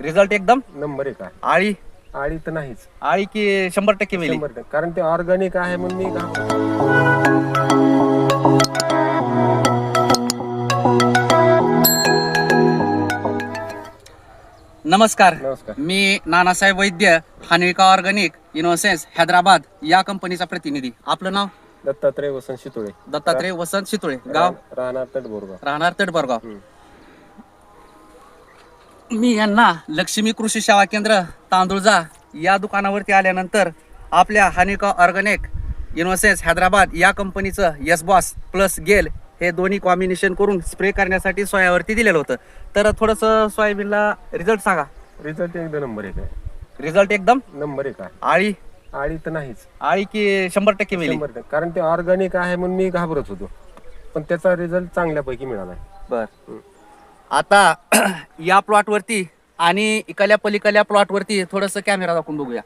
Result एकदम? Number एक आहे. आळी? आळी तर नाहीच. आळी की शंभर टक्के शंभर टक्के. कारण ते ऑर्गॅनिक आहे म्हणून मी घाबरतो. नमस्कार. नमस्कार. मी नानासाहेब वैद्य हानविका ऑर्गॅनिक इनोसेन्स हैदराबाद या कंपनीचा प्रतिनिधी. आपलं नाव? दत्तात्रय वसंत शितोळे. दत्तात्रय वसंत शितोळे. गाव? राहणार तटबोरगाव. राहणार तटबरगाव. हम्म. मी यांना लक्ष्मी कृषी सेवा केंद्र तांदुळजा या दुकानावरती आल्यानंतर आपल्या हानिका ऑर्गॅनिक इनोसेन्स हैदराबाद या कंपनीचं यस बॉस प्लस गेल हे दोन्ही कॉम्बिनेशन करून स्प्रे करण्यासाठी सोयावरती दिलेलं होतं. तर थोडंसं सोयाबीनला रिझल्ट सांगा. रिझल्ट एकदम नंबर एक आहे रिझल्ट एकदम? नंबर एक आहे. आळी? आळी तर नाहीच. आळी की शंभर टक्के शंभर टक्के. कारण ते ऑर्गॅनिक आहे म्हणून मी घाबरत होतो. पण त्याचा रिझल्ट चांगल्यापैकी मिळाला. बर. आता या प्लॉट वरती आणि इकल्या पलीकडल्या प्लॉट वरती थोडस कॅमेरा दाखवून बघूया.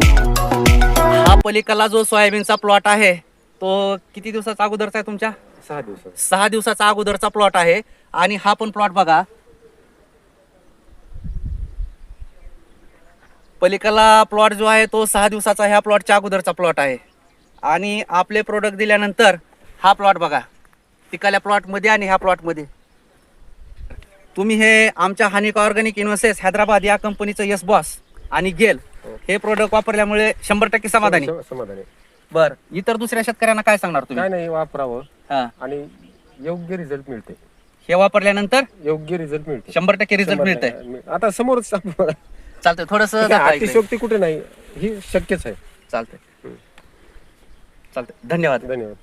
हा पलीकडला जो सोयाबीनचा प्लॉट आहे तो किती दिवसाचा अगोदरचा आहे तुमच्या? सहा दिवसात सहा दिवसाचा अगोदरचा प्लॉट आहे. आणि हा पण प्लॉट बघा पलीकडला प्लॉट जो आहे तो सहा दिवसाचा ह्या प्लॉटच्या अगोदरचा प्लॉट आहे. आणि आपले प्रोडक्ट दिल्यानंतर हा प्लॉट बघा. तिकाल्या प्लॉटमध्ये आणि ह्या प्लॉटमध्ये तुम्ही हे आमच्या हानिका ऑर्गॅनिक इन्व्हेसेस हैदराबाद या कंपनीचं यस बॉस आणि गेल हे प्रोडक्ट वापरल्यामुळे शंभर टक्के समाधानी सम- समाधानी. बर इतर दुसऱ्या शेतकऱ्यांना काय सांगणार तुम्ही? काय नाही वापरावं. हा. आणि योग्य रिझल्ट मिळते. हे वापरल्यानंतर योग्य रिझल्ट मिळते. शंभर टक्के रिझल्ट मिळतंय. आता समोरच आपण- चालतंय थोडस अतिशयोक्ती कुठे नाही ही शक्यच आहे. चालतंय. चालतंय धन्यवाद. धन्यवाद.